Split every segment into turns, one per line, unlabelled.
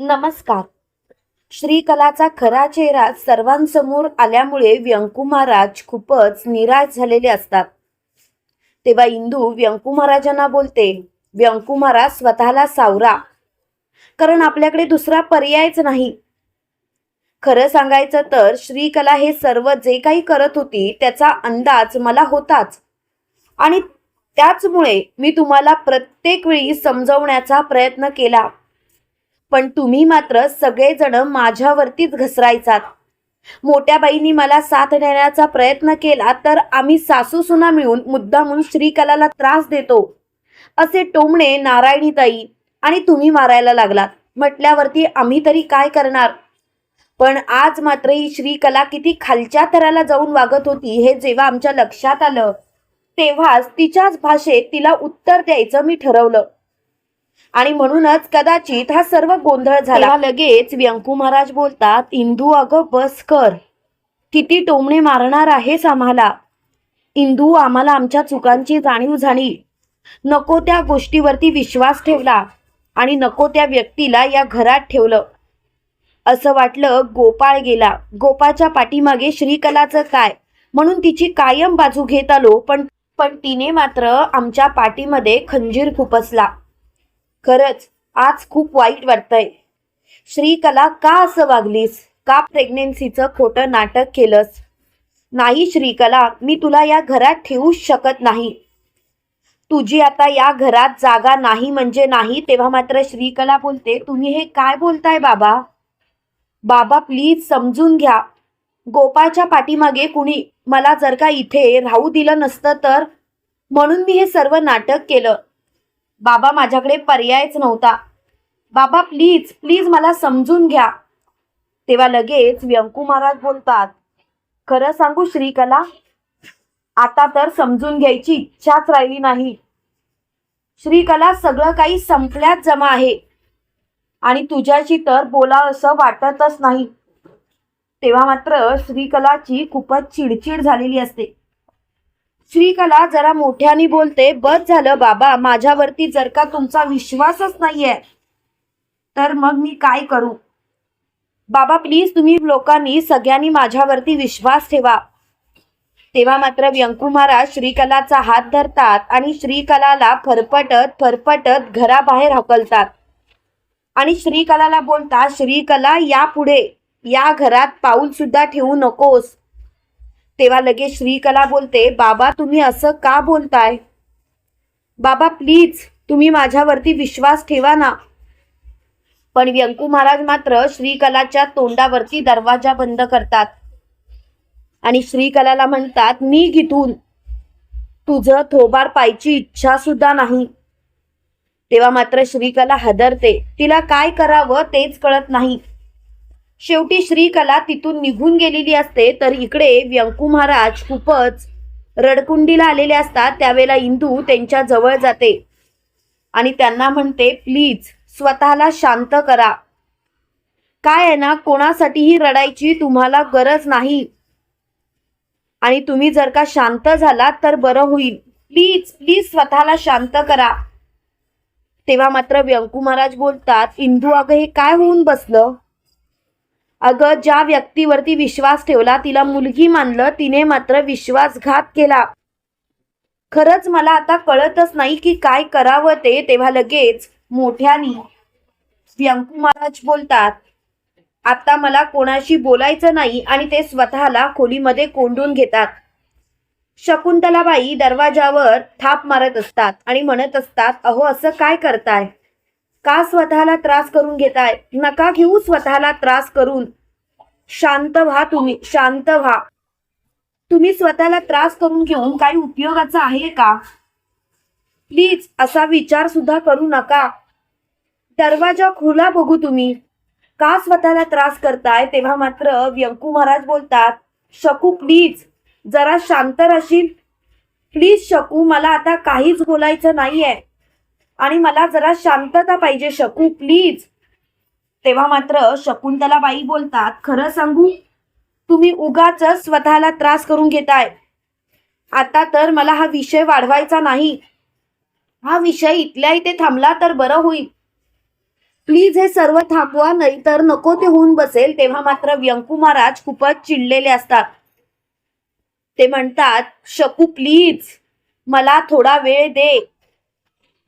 नमस्कार. श्रीकलाचा खरा चेहरा सर्वांसमोर आल्यामुळे व्यंकू महाराज खूपच निराश झालेले असतात. तेव्हा इंदू व्यंकू महाराजांना बोलते व्यंकू महाराज स्वतःला सावरा. कारण आपल्याकडे दुसरा पर्यायच नाही. खरं सांगायचं तर श्रीकला हे सर्व जे काही करत होती त्याचा अंदाज मला होताच. आणि त्याचमुळे मी तुम्हाला प्रत्येक वेळी समजवण्याचा प्रयत्न केला. पण तुम्ही मात्र सगळेजण माझ्यावरतीच घसरायचात. मोठ्या बाईंनी मला साथ देण्याचा प्रयत्न केला तर आम्ही सासू सुना मिळून मुद्दामून श्रीकलाला त्रास देतो. असे टोमणे नारायणीताई आणि तुम्ही मारायला लागलात. म्हटल्यावरती आम्ही तरी काय करणार? पण आज मात्र ही श्रीकला किती खालच्या थराला जाऊन वागत होती हे जेव्हा आमच्या लक्षात आलं तेव्हाच तिच्याच भाषेत तिला उत्तर द्यायचं मी ठरवलं. आणि म्हणूनच कदाचित हा सर्व गोंधळ झाला. लगेच व्यंकू महाराज बोलतात इंदू अगं बस कर. किती टोमणे मारणार आहेस आम्हाला. इंदू आम्हाला आमच्या चुकांची जाणीव झाली. नको त्या गोष्टीवरती विश्वास ठेवला आणि नको त्या व्यक्तीला या घरात ठेवलं. असं वाटलं गोपाळ गेला. गोपाच्या पाठीमागे श्रीकलाचं काय? म्हणून तिची कायम बाजू घेत आलो पण पण तिने मात्र आमच्या पाठीमध्ये खंजीर खुपसला. खरंच आज खूप वाईट वाटतंय. श्रीकला का असं वागलीस? का प्रेग्नेन्सीचं खोटं नाटक केलंस? नाही श्रीकला मी तुला या घरात ठेवूच शकत नाही. तुझी आता या घरात जागा नाही म्हणजे नाही तेव्हा मात्र श्रीकला बोलते तुम्ही हे काय बोलताय बाबा? बाबा प्लीज समजून घ्या. गोपाळच्या पाठीमागे कुणी मला जर का इथे राहू दिलं नसतं तर? म्हणून मी हे सर्व नाटक केलं. बाबा माझ्याकडे पर्यायच नव्हता. बाबा प्लीज प्लीज मला समजून घ्या. तेव्हा लगेच व्यंकू महाराज बोलतात खरं सांगू श्रीकला आता तर समजून घ्यायची इच्छाच राहिली नाही. श्रीकला सगळं काही संपल्याच जमा आहे. आणि तुझ्याशी तर बोला असं वाटतच नाही. तेव्हा मात्र श्रीकलाची खूपच चिडचिड झालेली असते. श्रीकला जरा मोठ्याने बोलते बस झालं बाबा माझ्यावरती जर का तुमचा विश्वासच नाहीये तर मग मी काय करू? बाबा प्लीज तुम्ही लोकांनी सगळ्यांनी माझ्यावरती विश्वास ठेवा. तेव्हा मात्र व्यंकू महाराज श्रीकलाचा हात धरतात आणि श्रीकलाला फरफटत फरफटत घराबाहेर हकलतात आणि श्रीकलाला बोलतात श्रीकला यापुढे या घरात पाऊल सुद्धा ठेवू नकोस. तेव्हा लगेच श्रीकला बोलते बाबा तुम्ही असं का बोलताय? बाबा प्लीज तुम्ही माझ्यावरती विश्वास ठेवा ना. पण व्यंकू महाराज मात्र श्रीकलाच्या तोंडावरती दरवाजा बंद करतात. आणि श्रीकलाला म्हणतात मी घेतून तुझं थोबार पायची इच्छा सुद्धा नाही. तेव्हा मात्र श्रीकला हदरते. तिला काय करावं तेच कळत नाही. शेवटी श्रीकला तिथून निघून गेलेली असते तर इकडे व्यंकू महाराज खूपच रडकुंडीला आलेले असतात. त्यावेळेला इंदू त्यांच्या जवळ जाते आणि त्यांना म्हणते प्लीज स्वतःला शांत करा. काय आहे ना कोणासाठीही रडायची तुम्हाला गरज नाही. आणि तुम्ही जर का शांत झालात तर बरं होईल. प्लीज प्लीज स्वतःला शांत करा. तेव्हा मात्र व्यंकू महाराज बोलतात इंदू अगं हे काय होऊन बसलं? अगं ज्या व्यक्तीवरती विश्वास ठेवला तिला मुलगी मानलं तिने मात्र विश्वासघात केला. खरंच मला आता कळतच नाही की काय करावं ते तेव्हा लगेच मोठ्यानी व्यंकू महाराज बोलतात आता मला कोणाशी बोलायचं नाही आणि ते स्वतःला खोलीमध्ये कोंडून घेतात. शकुंतलाबाई दरवाजावर थाप मारत असतात आणि म्हणत असतात अहो असं काय करताय? का स्वतःला त्रास करून घेताय? नका घेऊ स्वतःला त्रास करून. शांत व्हा तुम्ही शांत व्हा. तुम्ही स्वतःला त्रास करून घेऊन काही उपयोगाचं आहे का? प्लीज असा विचार सुद्धा करू नका. दरवाजा खुला बघू तुम्ही. का स्वतःला त्रास करताय? तेव्हा मात्र व्यंकू महाराज बोलतात शकू प्लीज. जरा शांत राहशील. प्लीज शकू मला आता काहीच बोलायचं नाहीये. आणि मला जरा शांतता पाहिजे शकू प्लीज तेव्हा मात्र शकुंतला बाई बोलतात खरं सांगू तुम्ही उगाच स्वतःला त्रास करून घेताय. आता तर मला हा विषय वाढवायचा नाही. हा विषय इथल्या इथे थांबला तर बरं होईल. प्लीज हे सर्व थांबवा नाही तर नको ते होऊन बसेल. तेव्हा मात्र व्यंकू महाराज खूपच चिडलेले असतात. ते म्हणतात शकू प्लीज मला थोडा वेळ दे.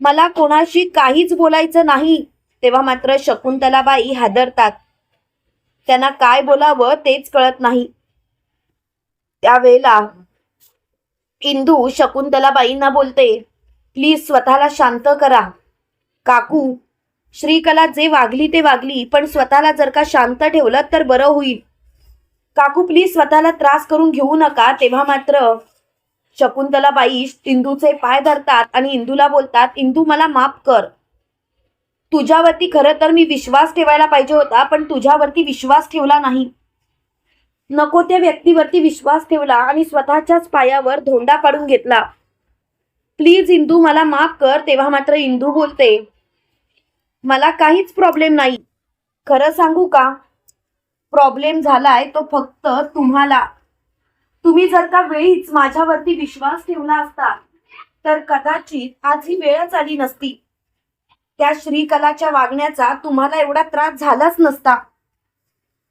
मला कोणाशी काहीच बोलायचं नाही. तेव्हा मात्र शकुंतलाबाई हादरतात. त्यांना काय बोलावं तेच कळत नाही. त्यावेळेला इंदू शकुंतलाबाईंना बोलते प्लीज स्वतःला शांत करा. काकू श्रीकला जे वागली ते वागली पण स्वतःला जर का शांत ठेवलं तर बरं होईल. काकू प्लीज स्वतःला त्रास करून घेऊ नका. तेव्हा मात्र शकुंतलाबाई इंदूचे पाय धरतात आणि इंदूला बोलतात इंदू मला माफ कर. तुझ्यावरती खरं तर मी विश्वास ठेवायला पाहिजे होता पण तुझ्यावरती विश्वास ठेवला नाही. नको त्या व्यक्तीवरती विश्वास ठेवला आणि स्वतःच्याच पायावर धोंडा काढून घेतला. प्लीज इंदू मला माफ कर तेव्हा मात्र इंदू बोलते. मला काहीच प्रॉब्लेम नाही. खरं सांगू का? प्रॉब्लेम झालाय तो फक्त तुम्हाला. तुम्ही जर का वेळीच माझ्यावरती विश्वास ठेवला असता तर कदाचित आज ही वेळच आली नसती. त्या श्रीकलाच्या वागण्याचा तुम्हाला एवढा त्रास झालाच नसता.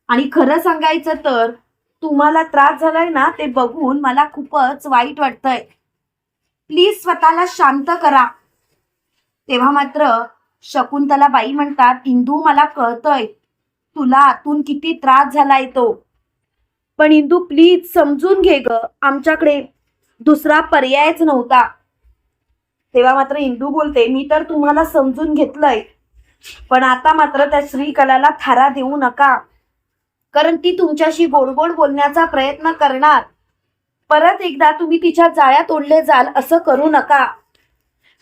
आणि खरं सांगायचं तर तुम्हाला त्रास झालाय ना ते बघून मला खूपच वाईट वाटतंय. प्लीज स्वतःला शांत करा. तेव्हा मात्र शकुंतला बाई म्हणतात इंदू मला कळतंय. तुला आतून किती त्रास झालाय तो. पण इंदू प्लीज समजून घे ग. आमच्याकडे दुसरा पर्यायच नव्हता. तेव्हा मात्र इंदू बोलते मी तर तुम्हाला समजून घेतलंय. पण आता मात्र त्या श्रीकलाला थारा देऊ नका. कारण ती तुमच्याशी गोडगोड बोलण्याचा प्रयत्न करणार. परत एकदा तुम्ही तिच्या जाळ्यात ओढले जाल असं करू नका.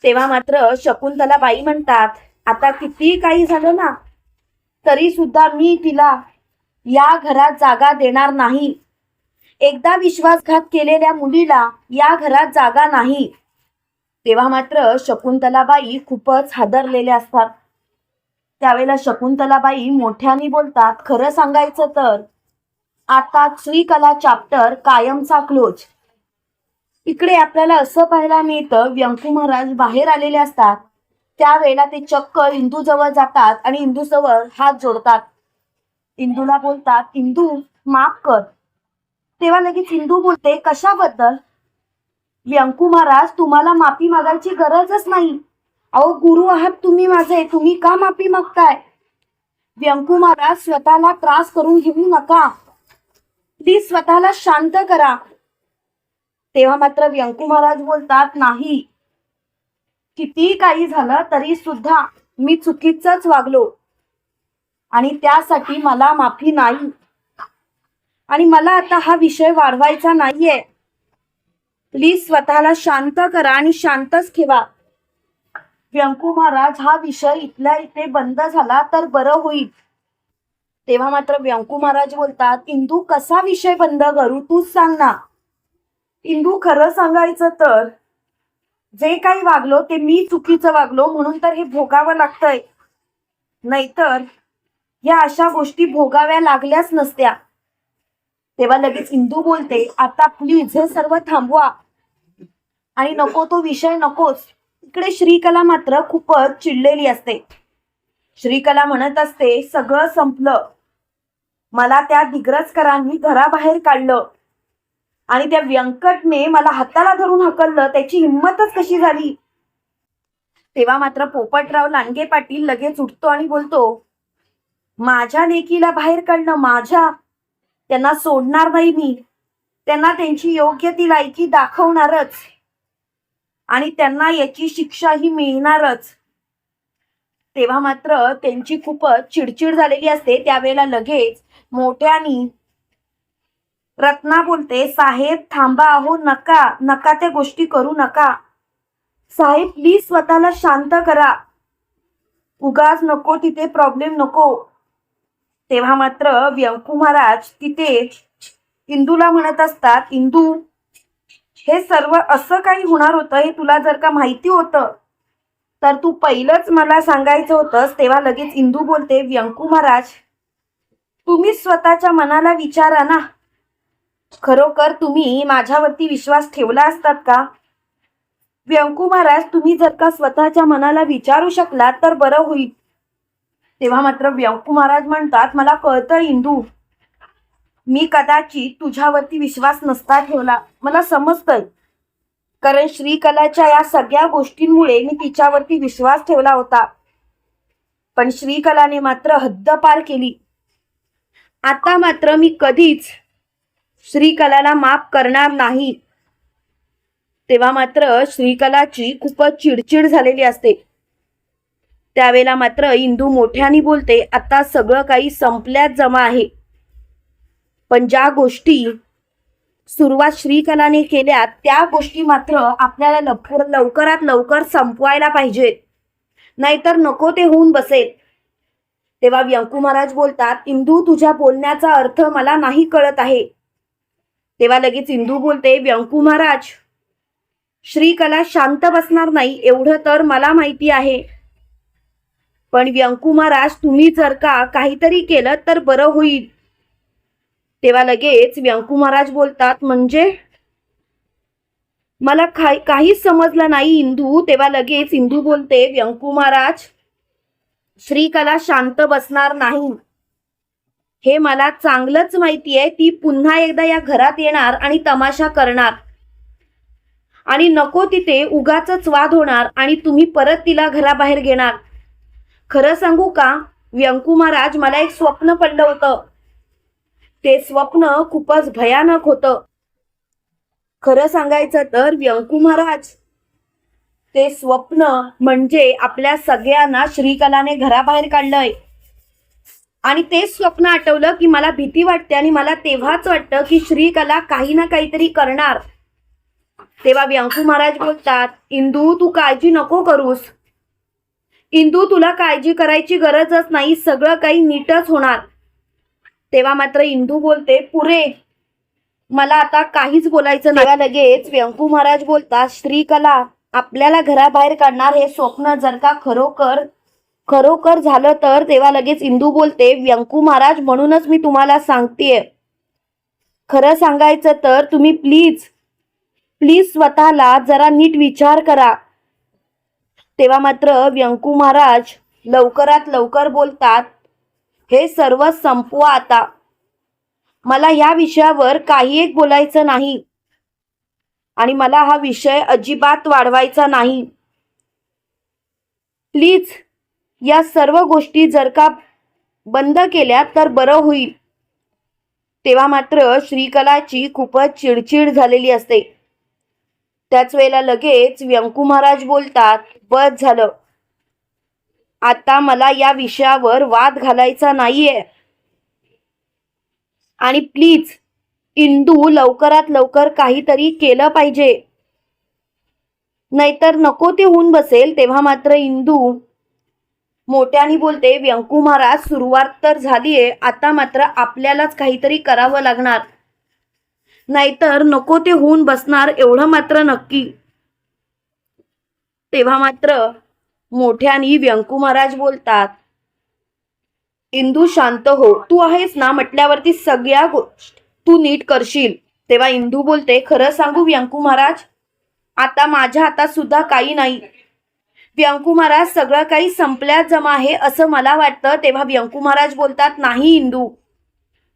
तेव्हा मात्र शकुंतला बाई म्हणतात आता किती काही झालं ना तरी सुद्धा मी तिला या घरात जागा देणार नाही. एकदा विश्वासघात केलेल्या मुलीला या घरात जागा नाही. तेव्हा मात्र शकुंतलाबाई खूपच हादरलेल्या असतात. त्यावेळेला शकुंतलाबाई मोठ्याने बोलतात खरं सांगायचं तर आता श्रीकला चॅप्टर कायमचा क्लोज इकडे आपल्याला असं पाहायला मिळतं व्यंकू महाराज बाहेर आलेले असतात. त्यावेळेला ते चक्क इंदूजवळ जातात आणि इंदूजवळ हात जोडतात. इंदूला बोलतात इंदू माफ कर. तेव्हा लगेच इंदू बोलते कशाबद्दल? व्यंकू महाराज तुम्हाला माफी मागायची गरजच नाही. अहो गुरु आहात तुम्ही माझे तुम्ही का माफी मागताय? व्यंकू महाराज स्वतःला त्रास करून घेऊ नका. प्लीज स्वतःला शांत करा. तेव्हा मात्र व्यंकू महाराज बोलतात नाही. किती काही झालं तरी सुद्धा मी चुकीचंच वागलो. आणि त्यासाठी मला माफी नाही. आणि मला आता हा विषय वाढवायचा नाहीये. प्लीज स्वतःला शांत करा आणि शांतच ठेवा. व्यंकू महाराज हा विषय इथल्या इथे बंद झाला तर बरं होईल. तेव्हा मात्र व्यंकू महाराज बोलतात इंदू कसा विषय बंद करू? तूच सांग ना. इंदू खरं सांगायचं तर जे काही वागलो ते मी चुकीचं वागलो म्हणून तर हे भोगावं लागतंय. नाहीतर या अशा गोष्टी भोगाव्या लागल्याच नसत्या. तेव्हा लगेच इंदू बोलते आता प्लीज हे सर्व थांबवा. आणि नको तो विषय नकोच. इकडे श्रीकला मात्र खूपच चिडलेली असते. श्रीकला म्हणत असते सगळं संपलं. मला त्या दिग्रजकरांनी घराबाहेर काढलं. आणि त्या व्यंकटने मला हाताला धरून हकललं. त्याची हिंमतच कशी झाली? तेव्हा मात्र पोपटराव लांडगे पाटील लगेच उठतो आणि बोलतो माझ्या लेकीला बाहेर काढणं माझ्या. त्यांना सोडणार नाही मी. त्यांना त्यांची योग्य ती लायकी दाखवणारच. आणि त्यांना याची शिक्षा ही मिळणारच. तेव्हा मात्र त्यांची खूपच चिडचिड झालेली असते. त्यावेळेला लगेच मोठ्यानी रत्ना बोलते साहेब थांबा अहो नका नका त्या गोष्टी करू नका. साहेब प्लीज स्वतःला शांत करा. उगाच नको तिथे प्रॉब्लेम नको. तेव्हा मात्र व्यंकू महाराज तिथे इंदूला म्हणत असतात इंदू हे सर्व असं काही होणार होतं हे तुला जर का माहिती होतं तर तू पहिलंच मला सांगायचं होतंस. तेव्हा लगेच इंदू बोलते व्यंकू महाराज तुम्ही स्वतःच्या मनाला विचारा ना. खरोखर तुम्ही माझ्यावरती विश्वास ठेवला असतात का? व्यंकू महाराज तुम्ही जर का स्वतःच्या मनाला विचारू शकलात तर बरं होईल. तेव्हा मात्र व्यंकू महाराज म्हणतात मला कळतं इंदू मी कदाचित तुझ्यावरती विश्वास नसता ठेवला. मला समजतंय. कारण श्रीकलाच्या या सगळ्या गोष्टींमुळे मी तिच्यावरती विश्वास ठेवला होता. पण श्रीकलाने मात्र हद्दपार केली. आता मात्र मी कधीच श्रीकलाला माफ करणार नाही. तेव्हा मात्र श्रीकलाची खूपच चिडचिड झालेली असते. त्यावेळेला मात्र इंदू मोठ्याने बोलते आता सगळं काही संपल्यात जमा आहे. पण ज्या गोष्टी सुरुवात श्रीकलाने केल्या त्या गोष्टी मात्र आपल्याला लवकर लवकरात लवकर संपवायला पाहिजेत. नाहीतर नको ते होऊन बसेल. तेव्हा व्यंकू महाराज बोलतात इंदू तुझ्या बोलण्याचा अर्थ मला नाही कळत आहे. तेव्हा लगेच इंदू बोलते व्यंकू महाराज श्रीकला शांत बसणार नाही एवढं तर मला माहिती आहे. पण व्यंकू महाराज तुम्ही जर का काहीतरी केलं तर बरं होईल. तेव्हा लगेच व्यंकू महाराज बोलतात म्हणजे? मला काही काहीच समजलं नाही इंदू. तेव्हा लगेच इंदू बोलते व्यंकू महाराज श्रीकला शांत बसणार नाही. हे मला चांगलंच माहिती आहे ती पुन्हा एकदा या घरात येणार आणि तमाशा करणार. आणि नको तिथे उगाच वाद होणार आणि तुम्ही परत तिला घराबाहेर घेणार. खरं सांगू का? व्यंकू महाराज मला एक स्वप्न पडलं होतं. ते स्वप्न खूपच भयानक होतं. खरं सांगायचं तर व्यंकू महाराज ते स्वप्न म्हणजे आपल्या सगळ्यांना श्रीकलाने घराबाहेर काढलंय. आणि तेच स्वप्न आठवलं की मला भीती वाटते आणि मला तेव्हाच वाटतं की श्रीकला काही ना काहीतरी करणार. तेव्हा व्यंकू महाराज बोलतात इंदू तू काळजी नको करूस. इंदू तुला काळजी करायची गरजच नाही सगळं काही नीटच होणार. तेव्हा मात्र इंदू बोलते पुरे मला आता काहीच बोलायचं नाही. तेव्हा लगेच व्यंकू महाराज बोलतात श्रीकला आपल्याला घराबाहेर काढणार हे स्वप्न जर का खरोखर खरोखर झालं तर? तेव्हा लगेच इंदू बोलते व्यंकू महाराज म्हणूनच मी तुम्हाला सांगतेय. खरं सांगायचं तर तुम्ही प्लीज प्लीज स्वतःला जरा नीट विचार करा. तेव्हा मात्र व्यंकू महाराज लवकरात लवकर बोलतात हे सर्व संपवा आता. मला या विषयावर काही एक बोलायचं नाही आणि मला हा विषय अजिबात वाढवायचा नाही. प्लीज या सर्व गोष्टी जर का बंद केल्या तर बरं होईल. तेव्हा मात्र श्रीकलाची खूपच चिडचिड झालेली असते. त्याच वेळेला लगेच व्यंकू महाराज बोलतात बस झालं. आता मला या विषयावर वाद घालायचा नाहीये. आणि प्लीज इंदू लवकरात लवकर काहीतरी केलं पाहिजे. नाहीतर नको ते होऊन बसेल. तेव्हा मात्र इंदू मोठ्याने बोलते व्यंकू महाराज सुरुवात तर झालीये. आता मात्र आपल्यालाच काहीतरी करावं लागणार. नाहीतर नको ते होऊन बसणार एवढं मात्र नक्की. तेव्हा मात्र मोठ्यानी व्यंकू महाराज बोलतात इंदू शांत हो तू आहेस ना म्हटल्यावरती सगळ्या गोष्ट तू नीट करशील. तेव्हा इंदू बोलते खरं सांगू व्यंकू महाराज आता माझ्या हातात सुद्धा काही नाही. व्यंकू महाराज सगळं काही संपल्यात जमा आहे असं मला वाटतं. तेव्हा व्यंकू महाराज बोलतात नाही इंदू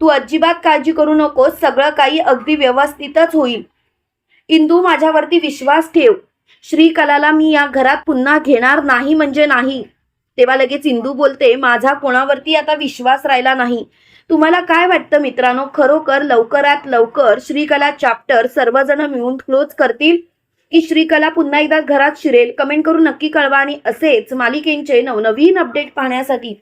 तू अजिबात काळजी करू नकोस. सगळं काही अगदी व्यवस्थितच होईल. इंदू माझ्यावरती विश्वास ठेव. श्रीकलाला मी या घरात पुन्हा घेणार नाही म्हणजे नाही. तेव्हा लगेच इंदू बोलते माझा कोणावरती आता विश्वास राहिला नाही. तुम्हाला काय वाटतं मित्रांनो? खरोखर लवकरात लवकर श्रीकला चॅप्टर सर्वजण मिळून क्लोज करतील? की श्रीकला पुन्हा एकदा घरात शिरेल? कमेंट करून नक्की कळवा आणि असेच मालिकेंचे नवनवीन अपडेट पाहण्यासाठी.